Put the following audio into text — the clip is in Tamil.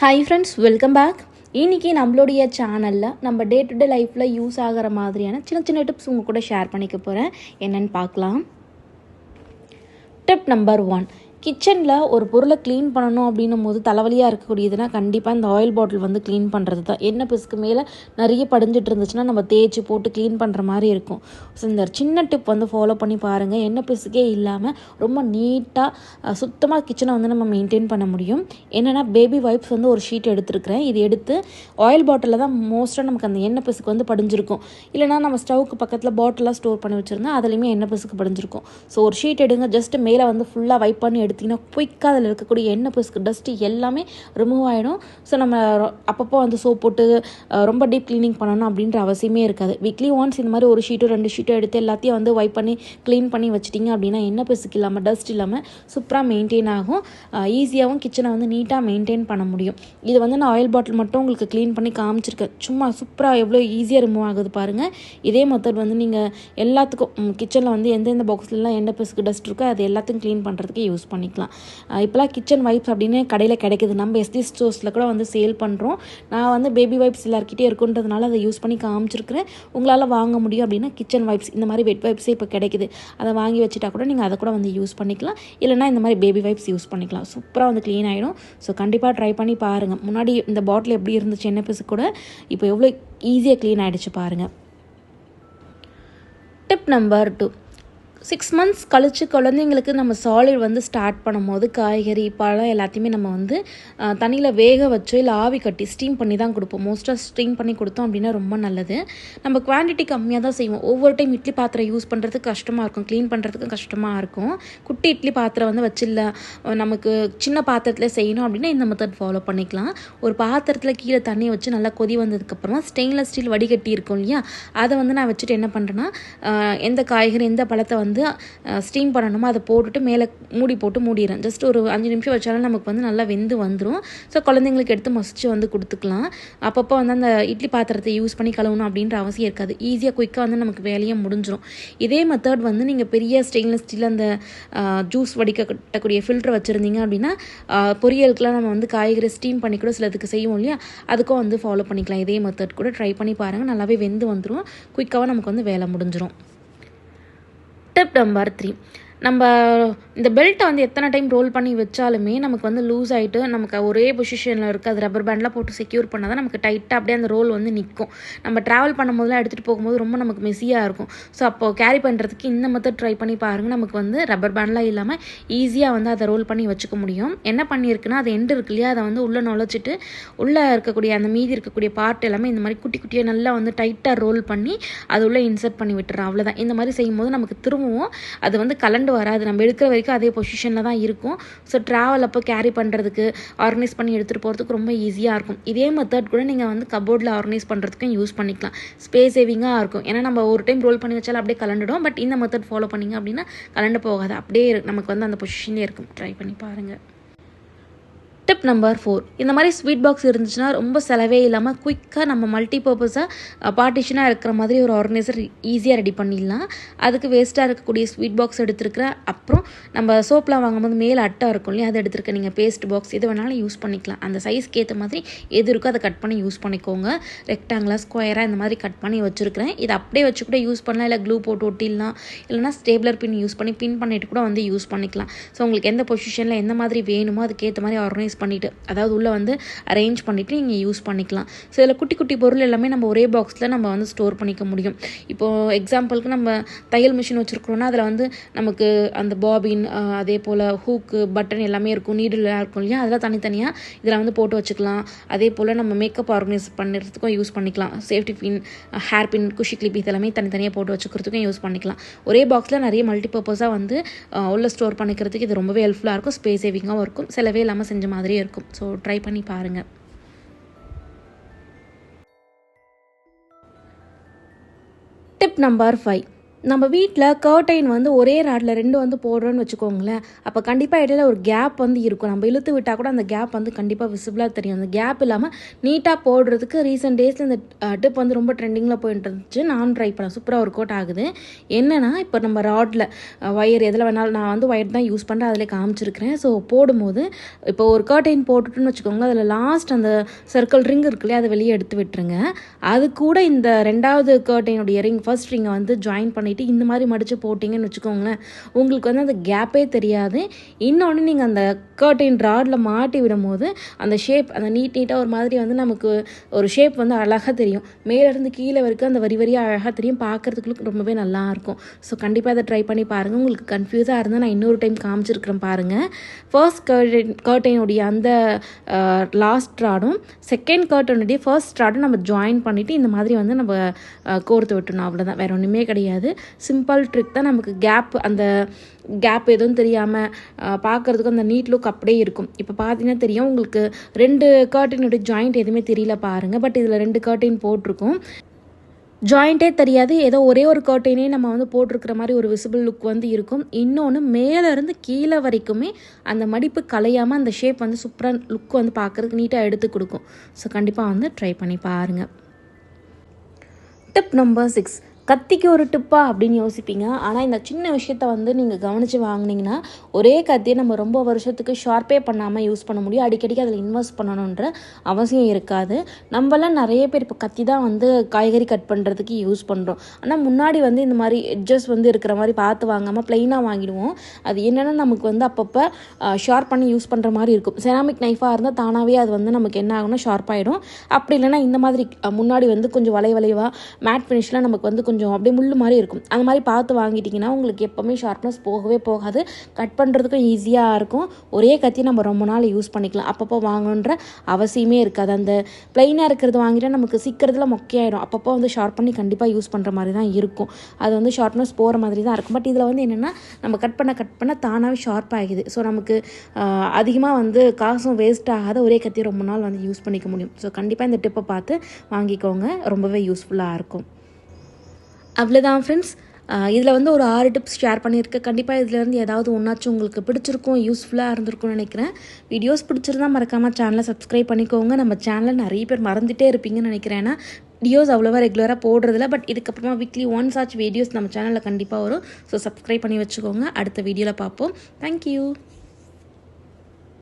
ஹாய் ஃப்ரெண்ட்ஸ் வெல்கம் பேக் இன்றைக்கி நம்மளுடைய சேனலில் நம்ம டே டு டே லைஃப்பில் யூஸ் ஆகிற மாதிரியான சின்ன சின்ன டிப்ஸ் உங்கள் கூட ஷேர் பண்ணிக்க போகிறேன் என்னென்னு பார்க்கலாம். டிப் நம்பர் ஒன் கிச்சனில் ஒரு பொருளை க்ளீன் பண்ணணும் அப்படின்னும் போது தலைவலியாக இருக்கக்கூடியதுன்னா கண்டிப்பாக இந்த ஆயில் பாட்டில் வந்து க்ளீன் பண்ணுறது தான். எண்ணெய் பிசுக்கு மேலே நிறைய படிஞ்சிட்டு இருந்துச்சுன்னா நம்ம தேய்ச்சி போட்டு க்ளீன் பண்ணுற மாதிரி இருக்கும். ஸோ இந்த சின்ன டிப் வந்து ஃபாலோ பண்ணி பாருங்கள் எண்ணெய் பிசுக்கே இல்லாமல் ரொம்ப நீட்டாக சுத்தமாக கிச்சனை வந்து நம்ம மெயின்டைன் பண்ண முடியும். என்னென்னா பேபி வைப்ஸ் வந்து ஒரு ஷீட் எடுத்துருக்குறேன். இது எடுத்து ஆயில் பாட்டிலில் தான் மோஸ்ட்டாக நமக்கு அந்த எண்ணெய் பிசுக்கு வந்து படிஞ்சிருக்கும். இல்லைனா நம்ம ஸ்டவ்க்கு பக்கத்தில் பாட்டிலாக ஸ்டோர் பண்ணி வச்சுருந்தா அதுலேயுமே எண்ணெய் பிசுக்கு படிஞ்சிருக்கும். ஸோ ஒரு ஷீட் எடுங்க. ஜஸ்ட் மேலே வந்து ஃபுல்லாக வைப் பண்ணி எடுத்திங்கன்னா குயிக்காக அதில் இருக்கக்கூடிய எண்ணெய் பிசுக்கு டஸ்ட்டு எல்லாமே ரிமூவ் ஆகிடும் ஸோ நம்ம அப்பப்போ வந்து சோப் போட்டு ரொம்ப டீப் க்ளீனிங் பண்ணணும் அப்படின்ற அவசியமே இருக்காது. வீக்லி ஒன்ஸ் இந்த மாதிரி ஒரு ஷீட்டோ ரெண்டு ஷீட்டோ எடுத்து எல்லாத்தையும் வந்து வைப் பண்ணி க்ளீன் பண்ணி வச்சிட்டிங்க அப்படின்னா எண்ணெய் பிசுக்கு இல்லாமல் டஸ்ட் இல்லாமல் சூப்பராக மெயின்டைன் ஆகும். ஈஸியாகவும் கிச்சனை வந்து நீட்டாக மெயின்டைன் பண்ண முடியும். இது வந்து நான் ஆயில் பாட்டில் மட்டும் உங்களுக்கு க்ளீன் பண்ணி காமிச்சிருக்கேன். சும்மா சூப்பராக எவ்வளோ ஈஸியாக ரிமூவ் ஆகுது பாருங்கள் இதே மெத்தட் வந்து நீங்கள் எல்லாத்துக்கும் கிச்சனில் வந்து எந்தெந்த பாக்ஸ்லாம் எண்ணெய் பிசுக்கு டஸ்ட் இருக்கோ அது எல்லாத்தையும் க்ளீன் பண்ணுறதுக்கு யூஸ் பண்ணிக்கலாம். இப்போலாம் கிச்சன் வைப்ஸ் அப்படின்னு கடையில் கிடைக்குது. நம்ம எஸ்டி ஸ்டோர்ஸில் கூட வந்து சேல் பண்ணுறோம் நான் வந்து பேபி வைப்ஸ் எல்லாருக்கிட்டே இருக்குன்றதுனால அதை யூஸ் பண்ணி காமிச்சிருக்கிறேன். உங்களால் வாங்க முடியும் அப்படின்னா கிச்சன் வைப்ஸ் இந்த மாதிரி வெட் வைப்ஸே இப்போ கிடைக்குது. அதை வாங்கி வச்சுட்டா கூட நீங்கள் அதை கூட வந்து யூஸ் பண்ணிக்கலாம். இல்லைனா இந்த மாதிரி பேபி வைப்ஸ் யூஸ் பண்ணிக்கலாம். சூப்பராக வந்து க்ளீன் ஆகிடும் ஸோ கண்டிப்பாக ட்ரை பண்ணி பாருங்கள் முன்னாடி இந்த பாட்டில் எப்படி இருந்துச்சு என்ன பிசு கூட இப்போ எவ்வளோ ஈஸியாக க்ளீன் ஆகிடுச்சு பாருங்கள் tip number two six months கழித்து குழந்தைங்களுக்கு நம்ம சாலிட் வந்து ஸ்டார்ட் பண்ணும்போது காய்கறி பழம் எல்லாத்தையுமே நம்ம வந்து தண்ணியில் வேக வச்சோ இல்லை ஆவி கட்டி ஸ்டீம் பண்ணி தான் கொடுப்போம் மோஸ்ட்டாக ஸ்டீம் பண்ணி கொடுத்தோம் அப்படின்னா ரொம்ப நல்லது. நம்ம குவான்டிட்டி கம்மியாக தான் செய்வோம். ஒவ்வொரு டைம் இட்லி பாத்திரம் யூஸ் பண்ணுறதுக்கு கஷ்டமாக இருக்கும். க்ளீன் பண்ணுறதுக்கு கஷ்டமாக இருக்கும். குட்டி இட்லி பாத்திரம் வந்து வச்சில்ல. நமக்கு சின்ன பாத்திரத்தில் செய்யணும் அப்படின்னா இந்த மெத்தட் ஃபாலோ பண்ணிக்கலாம். ஒரு பாத்திரத்தில் கீழே தண்ணியை வச்சு நல்லா கொதி வந்ததுக்கப்புறமா ஸ்டெயின்லெஸ் ஸ்டீல் வடிகட்டி இருக்கும் இல்லையா? அதை வந்து நான் வச்சுட்டு என்ன பண்ணுறேன்னா எந்த காய்கறி எந்த பழத்தை வந்து வந்து ஸ்டீம் பண்ணணுமோ அதை போட்டுட்டு மேலே மூடி போட்டு மூடிடுறேன் ஜஸ்ட் ஒரு அஞ்சு நிமிஷம் வச்சாலும் நமக்கு வந்து நல்லா வெந்து வந்துடும் ஸோ குழந்தைங்களுக்கு எடுத்து மசிச்சு வந்து கொடுத்துக்கலாம். அப்பப்போ வந்து அந்த இட்லி பாத்திரத்தை யூஸ் பண்ணி கழுவணும் அப்படின்ற அவசியம் இருக்காது. ஈஸியாக குயிக்காக வந்து நமக்கு வேலையை முடிஞ்சிடும் இதே மெத்தட் வந்து நீங்கள் பெரிய ஸ்டெயின்லெஸ் ஸ்டீல் அந்த ஜூஸ் வடிக்கட்டக்கூடிய ஃபில்டர் வச்சுருந்தீங்க அப்படின்னா பொரியலுக்குலாம் நம்ம வந்து காய்கறி ஸ்டீம் பண்ணி கூட சிலதுக்கு செய்வோம் இல்லையா? அதுக்கும் வந்து ஃபாலோ பண்ணிக்கலாம். இதே மெத்தட் கூட ட்ரை பண்ணி பாருங்கள் நல்லாவே வெந்து வந்துடும் குயிக்காக நமக்கு வந்து வேலை முடிஞ்சிடும் டிப் நம்பர் த்ரீ நம்ம இந்த பெல்ட்டை வந்து எத்தனை டைம் ரோல் பண்ணி வச்சாலுமே நமக்கு வந்து லூஸ் ஆகிட்டு நமக்கு ஒரே பொசிஷனில் இருக்குது அது ரப்பர் பேண்ட்லாம் போட்டு செக்யூர் பண்ணால் தான் நமக்கு டைட்டாக அப்படியே அந்த ரோல் வந்து நிற்கும் நம்ம ட்ராவல் பண்ணும்போதெல்லாம் எடுத்துகிட்டு போகும்போது ரொம்ப நமக்கு மெஸியாக இருக்கும். ஸோ அப்போ கேரி பண்ணுறதுக்கு இந்த மெத்தட் ட்ரை பண்ணி பாருங்கள் நமக்கு வந்து ரப்பர் பேண்ட்லாம் இல்லாமல் ஈஸியாக வந்து அதை ரோல் பண்ணி வச்சுக்க முடியும். என்ன பண்ணியிருக்குன்னா அது எண்டு இருக்கு இல்லையா? அதை வந்து உள்ளே நுழைச்சிட்டு உள்ளே இருக்கக்கூடிய அந்த மீதி இருக்கக்கூடிய பார்ட் எல்லாமே இந்த மாதிரி குட்டி குட்டியாக நல்லா வந்து டைட்டாக ரோல் பண்ணி அது உள்ளே இன்சர்ட் பண்ணி விட்டுறோம். அவ்வளோதான் இந்த மாதிரி செய்யும்போது நமக்கு திரும்பவும் அது வந்து கலண்டு வராது. நம்ம எடுக்கிற வரைக்கும் அதே பொசிஷனில் தான் இருக்கும். ஸோ ட்ராவல் அப்போ கேரி பண்ணுறதுக்கு ஆர்கனைஸ் பண்ணி எடுத்துகிட்டு போகிறதுக்கு ரொம்ப ஈஸியாக இருக்கும். இதே மெத்தட் கூட நீங்கள் வந்து கபோர்டில் ஆர்கனைஸ் பண்ணுறதுக்கும் யூஸ் பண்ணிக்கலாம். ஸ்பேஸ் சேவிங்காக இருக்கும். ஏன்னா நம்ம ஒரு டைம் ரோல் பண்ணி வச்சாலும் அப்படியே கலண்டுடும். பட் இந்த மெத்தட் ஃபாலோ பண்ணிங்க அப்படின்னா கலண்டு போகாது. அப்படியே நமக்கு வந்து அந்த பொசிஷன்லேயே இருக்கும். ட்ரை பண்ணி பாருங்கள் டிப் நம்பர் ஃபோர் இந்த மாதிரி ஸ்வீட் பாக்ஸ் இருந்துச்சுன்னா ரொம்ப செலவே இல்லாமல் குயிக்காக நம்ம மல்டி பர்பஸாக பார்ட்டிஷனாக இருக்கிற மாதிரி ஒரு ஆர்கனைசர் ஈஸியாக ரெடி பண்ணிடலாம். அதுக்கு வேஸ்ட்டாக இருக்கக்கூடிய ஸ்வீட் பாக்ஸ் எடுத்துருக்கிறேன் அப்புறம் நம்ம சோப்லாம் வாங்கும்போது மேலே அட்டை இருக்கும் இல்லையா அதை எடுத்துருக்க நீங்கள் பேஸ்ட் பாக்ஸ் எது வேணாலும் யூஸ் பண்ணிக்கலாம். அந்த சைஸ்க்கு ஏற்ற மாதிரி எது இருக்கோ அதை கட் பண்ணி யூஸ் பண்ணிக்கோங்க. ரெக்டாங்கிளாக ஸ்கொயராக இந்த மாதிரி கட் பண்ணி வச்சுருக்கிறேன். இதை அப்படியே வச்சு கூட யூஸ் பண்ணலாம். இல்லை க்ளூ போட்டு ஒட்டிடலாம். இல்லைனா ஸ்டேப்லர் பின் யூஸ் பண்ணி பின் பண்ணிட்டு கூட வந்து யூஸ் பண்ணிக்கலாம். ஸோ உங்களுக்கு எந்த பொசிஷனில் எந்த மாதிரி வேணுமோ அதுக்கேற்ற மாதிரி ஆர்கனைஸ் பண்ணிவிட்டு அதாவது உள்ளே வந்து அரேஞ்ச் பண்ணிவிட்டு நீங்கள் யூஸ் பண்ணிக்கலாம். ஸோ இதில் குட்டி குட்டி பொருள் எல்லாமே நம்ம ஒரே பாக்ஸில் நம்ம வந்து ஸ்டோர் பண்ணிக்க முடியும். இப்போது எக்ஸாம்பிளுக்கு நம்ம தையல் மிஷின் வச்சுருக்கிறோன்னா அதில் வந்து நமக்கு அந்த பாபின் அதே போல் ஹூக்கு பட்டன் எல்லாமே இருக்கும். நீடுலாம் இருக்கும் இல்லையா? அதெல்லாம் தனித்தனியாக இதில் வந்து போட்டு வச்சுக்கலாம். அதே போல் நம்ம மேக்கப் ஆர்கனைஸ் பண்ணுறதுக்கும் யூஸ் பண்ணிக்கலாம். சேஃப்டி பின் ஹேர் பின் குஷி கிளிப் இதெல்லாமே தனித்தனியாக போட்டு வச்சுக்கிறதுக்கும் யூஸ் பண்ணிக்கலாம். ஒரே பாக்ஸில் நிறைய மல்டிபர்பஸாக வந்து உள்ள ஸ்டோர் பண்ணிக்கிறதுக்கு இது ரொம்பவே ஹெல்ப்ஃபுல்லாக இருக்கும். ஸ்பேஸ் சேவிங்காகவும் இருக்கும். செலவே இல்லாமல் செஞ்ச மாதிரியே இருக்கும். ஸோ ட்ரை பண்ணி பாருங்கள் டிப் நம்பர் ஃபைவ் நம்ம வீட்டில் கர்டைன் வந்து ஒரே ராடில் ரெண்டு வந்து போடுறோன்னு வச்சுக்கோங்களேன். அப்போ கண்டிப்பாக இடையில ஒரு கேப் வந்து இருக்கும். நம்ம இழுத்து விட்டால் கூட அந்த கேப் வந்து கண்டிப்பாக விசிபிளாக தெரியும். அந்த கேப் இல்லாமல் நீட்டாக போடுறதுக்கு ரீசெண்ட் டேஸில் இந்த டிப் வந்து ரொம்ப ட்ரெண்டிங்கில் போயிட்டு இருந்துச்சு. நான் ட்ரை பண்ணேன். சூப்பராக ஒர்க் அவுட் ஆகுது. என்னென்னா இப்போ நம்ம ராட்டில் ஒயர் எதில் வேணாலும் நான் வந்து ஒயர் தான் யூஸ் பண்ணுறேன் அதில் காமிச்சிருக்கிறேன். ஸோ போடும்போது இப்போ ஒரு கர்டைன் போட்டுட்டுன்னு வச்சுக்கோங்களேன். அதில் லாஸ்ட் அந்த சர்க்கிள் ரிங் இருக்கு இல்லையா அதை வெளியே எடுத்து விட்டுருங்க. அது கூட இந்த ரெண்டாவது கர்டைனுடைய ரிங் ஃபர்ஸ்ட் ரிங்கை வந்து ஜாயின் பண்ணி பண்ணிவிட்டு இந்த மாதிரி மடித்து போட்டிங்கன்னு வச்சுக்கோங்களேன் உங்களுக்கு வந்து அந்த கேப்பே தெரியாது. இன்னொன்று நீங்கள் அந்த கர்டைன் ராடில் மாட்டி விடும்போது அந்த ஷேப் அந்த நீட் நீட்டாக ஒரு மாதிரி வந்து நமக்கு ஒரு ஷேப் வந்து அழகாக தெரியும். மேலேருந்து கீழே வரைக்கும் அந்த வரி வரியாக அழகாக தெரியும். பார்க்குறதுக்கு ரொம்பவே நல்லாயிருக்கும் ஸோ கண்டிப்பாக அதை ட்ரை பண்ணி பாருங்கள் உங்களுக்கு கன்ஃபியூஸாக இருந்தால் நான் இன்னொரு டைம் காமிச்சிருக்கிறேன் பாருங்கள் ஃபர்ஸ்ட் கர்டைன் கர்டைனுடைய அந்த லாஸ்ட் ராடும் செகண்ட் கர்டனுடைய ஃபர்ஸ்ட் ராடும் நம்ம ஜாயின் பண்ணிவிட்டு இந்த மாதிரி வந்து நம்ம கோர்த்து விட்டணும் அவ்வளோதான் வேறு ஒன்றுமே கிடையாது. சிம்பிள் ட்ரிக் தான் நமக்கு கேப் அந்த கேப் எதுவும் தெரியாமல் பார்க்குறதுக்கு அந்த நீட் லுக் அப்படியே இருக்கும். இப்போ பார்த்தீங்கன்னா தெரியும் உங்களுக்கு ரெண்டு கர்ட்டினுடைய ஜாயிண்ட் எதுவுமே தெரியல பாருங்கள் பட் இதில் ரெண்டு கர்ட்டின் போட்டிருக்கும். ஜாயிண்ட்டே தெரியாது. ஏதோ ஒரே ஒரு கர்டைனே நம்ம வந்து போட்டிருக்கிற மாதிரி ஒரு விசிபிள் லுக் வந்து இருக்கும். இன்னொன்று மேலேருந்து கீழே வரைக்குமே அந்த மடிப்பு கலையாமல் அந்த ஷேப் வந்து சூப்பராக லுக் வந்து பார்க்குறதுக்கு நீட்டாக எடுத்து கொடுக்கும். ஸோ கண்டிப்பாக வந்து ட்ரை பண்ணி பாருங்கள் டிப் நம்பர் சிக்ஸ் கத்திக்கு ஒரு டிப்பா அப்படின்னு யோசிப்பீங்க. ஆனால் இந்த சின்ன விஷயத்த வந்து நீங்கள் கவனித்து வாங்குனீங்கன்னா ஒரே கத்தியை நம்ம ரொம்ப வருஷத்துக்கு ஷார்ப்பே பண்ணாமல் யூஸ் பண்ண முடியும். அடிக்கடிக்கு அதில் இன்வெஸ்ட் பண்ணணுன்ற அவசியம் இருக்காது. நம்மலாம் நிறைய பேர் இப்போ கத்தி தான் வந்து காய்கறி கட் பண்ணுறதுக்கு யூஸ் பண்ணுறோம் ஆனால் முன்னாடி வந்து இந்த மாதிரி எட்ஜஸ் வந்து இருக்கிற மாதிரி பார்த்து வாங்காமல் ப்ளைனாக வாங்கிடுவோம். அது என்னென்னா நமக்கு வந்து அப்பப்போ ஷார்ப் பண்ணி யூஸ் பண்ணுற மாதிரி இருக்கும். செராமிக் நைஃபாக இருந்தால் தானாகவே அது வந்து நமக்கு என்ன ஆகும்னா ஷார்ப் ஆகிடும் அப்படி இல்லைன்னா இந்த மாதிரி முன்னாடி வந்து கொஞ்சம் வளை வளைவாக மேட் ஃபினிஷில் நமக்கு வந்து கொஞ்சம் கொஞ்சம் அப்படியே முள்ளு மாதிரி இருக்கும். அந்த மாதிரி பார்த்து வாங்கிட்டிங்கன்னா உங்களுக்கு எப்போவுமே ஷார்ப்னஸ் போகவே போகாது. கட் பண்ணுறதுக்கும் ஈஸியாக இருக்கும். ஒரே கத்தி நம்ம ரொம்ப நாள் யூஸ் பண்ணிக்கலாம். அப்பப்போ வாங்கணுன்ற அவசியமே இருக்காது. அந்த ப்ளைனாக இருக்கிறது வாங்கிட்டால் நமக்கு சீக்கிரத்தில் மொக்கையாயிடும். அப்பப்போ வந்து ஷார்ப் பண்ணி கண்டிப்பாக யூஸ் பண்ணுற மாதிரி தான் இருக்கும். அது வந்து ஷார்ப்னஸ் போகிற மாதிரி தான் இருக்கும். பட் இதில் வந்து என்னென்னா நம்ம கட் பண்ண கட் பண்ண தானாகவே ஷார்ப் ஆகிது ஸோ நமக்கு அதிகமாக வந்து காசும் வேஸ்ட் ஆகாத ஒரே கத்தி ரொம்ப நாள் வந்து யூஸ் பண்ணிக்க முடியும். ஸோ கண்டிப்பாக இந்த டிப்பை பார்த்து வாங்கிக்கோங்க. ரொம்பவே யூஸ்ஃபுல்லாக இருக்கும். அவ்வளோதான் ஃப்ரெண்ட்ஸ் இதில் வந்து ஒரு ஆறு டிப்ஸ் ஷேர் பண்ணியிருக்கேன் கண்டிப்பாக இதுலேருந்து ஏதாவது ஒன்றாச்சும் உங்களுக்கு பிடிச்சிருக்கும் யூஸ்ஃபுல்லாக இருந்திருக்கும்னு நினைக்கிறேன். வீடியோஸ் பிடிச்சிருந்தா மறக்காமல் சேனலை சப்ஸ்கிரைப் பண்ணிக்கோங்க. நம்ம சேனலில் நிறைய பேர் மறந்துட்டே இருப்பீங்கன்னு நினைக்கிறேன். ஏன்னா வீடியோஸ் அவ்வளோவா ரெகுலராக போடுறதில்ல பட் இதுக்கப்புறமா வீக்லி ஒன்ஸ் ஆச்சு வீடியோஸ் நம்ம சேனலில் கண்டிப்பாக வரும். ஸோ சப்ஸ்கிரைப் பண்ணி வச்சுக்கோங்க. அடுத்த வீடியோவில் பார்ப்போம். தேங்க்யூ